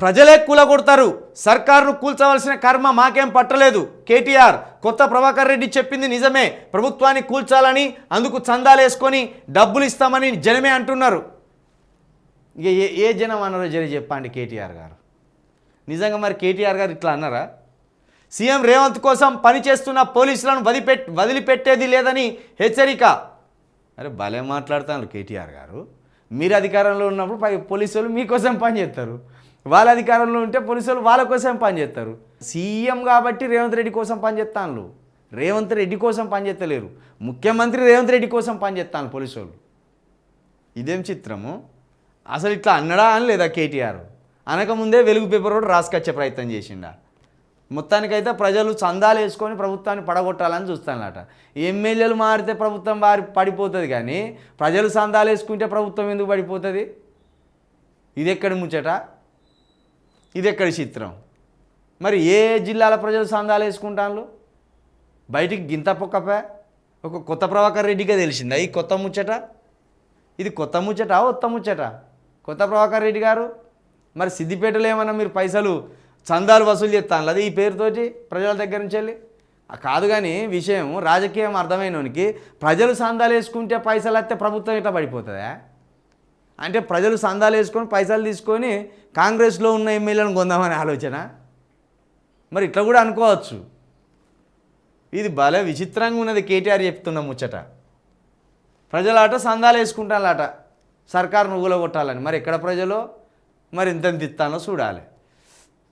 ప్రజలే కూలగొడతారు. సర్కారును కూల్చవలసిన కర్మ మాకేం పట్టలేదు. కేటీఆర్ కొత్త ప్రభాకర్ రెడ్డి చెప్పింది నిజమే. ప్రభుత్వాన్ని కూల్చాలని అందుకు చందాలేసుకొని డబ్బులు ఇస్తామని జనమే అంటున్నారు. ఇక ఏ ఏ జనం అన్నారో జరి చెప్పండి కేటీఆర్ గారు. నిజంగా మరి కేటీఆర్ గారు ఇట్లా అన్నారా? సీఎం రేవంత్ కోసం పనిచేస్తున్న పోలీసులను వదిలిపెట్ వదిలిపెట్టేది లేదని హెచ్చరిక. అరే భలే మాట్లాడుతున్నారు కేటీఆర్ గారు. మీరు అధికారంలో ఉన్నప్పుడు పై పోలీసులు మీకోసం పనిచేస్తారు వాళ్ళ అధికారంలో ఉంటే పోలీసులు వాళ్ళ కోసం పనిచేస్తారు సీఎం కాబట్టి రేవంత్ రెడ్డి కోసం పనిచేస్తాను రేవంత్ రెడ్డి కోసం పనిచేస్తలేరు ముఖ్యమంత్రి రేవంత్ రెడ్డి కోసం పనిచేస్తాను పోలీసు వాళ్ళు. ఇదేం చిత్రము? అసలు ఇట్లా అన్నడా అని లేదా కేటీఆర్? అనకముందే వెలుగు పేపర్ కూడా రాసుకొచ్చే ప్రయత్నం చేసిండా? మొత్తానికైతే ప్రజలు చందాలు వేసుకొని ప్రభుత్వాన్ని పడగొట్టాలని చూస్తానట ఎమ్మెల్యేలు మారితే ప్రభుత్వం వారి పడిపోతుంది కానీ ప్రజలు చందాలు వేసుకుంటే ప్రభుత్వం ఎందుకు పడిపోతుంది? ఇది ఎక్కడి ముచ్చట? ఇది ఎక్కడి చిత్రం? మరి ఏ జిల్లాల ప్రజలు సందాలు వేసుకుంటాను బయటికి గింత పొక్కపే? ఒక కొత్త ప్రభాకర్ రెడ్డికే తెలిసిందా ఈ కొత్త ముచ్చట? ఇది కొత్త ముచ్చట కొత్త ముచ్చట. కొత్త ప్రభాకర్ రెడ్డి గారు మరి సిద్దిపేటలో ఏమన్నా మీరు పైసలు చందాలు వసూలు చేస్తాను అది ఈ పేరుతోటి ప్రజల దగ్గర నుంచి వెళ్ళి? ఆ కాదు కానీ విషయం రాజకీయం అర్థమైనోనికి ప్రజలు సందాలు వేసుకుంటే పైసలు వస్తే ప్రభుత్వం ఇట్లా పడిపోతుందా? అంటే ప్రజలు సందాలు వేసుకొని పైసలు తీసుకొని కాంగ్రెస్లో ఉన్న ఎమ్మెల్యేలను కొందామనే ఆలోచన? మరి ఇట్లా కూడా అనుకోవచ్చు. ఇది భలే విచిత్రంగా ఉన్నది కేటీఆర్ చెప్తున్న ముచ్చట. ప్రజలాట సందాలు వేసుకుంటాలట సర్కారు నువ్వుల కొట్టాలని మరి ఎక్కడ ప్రజలు? మరి ఇంత తిత్తానో చూడాలి.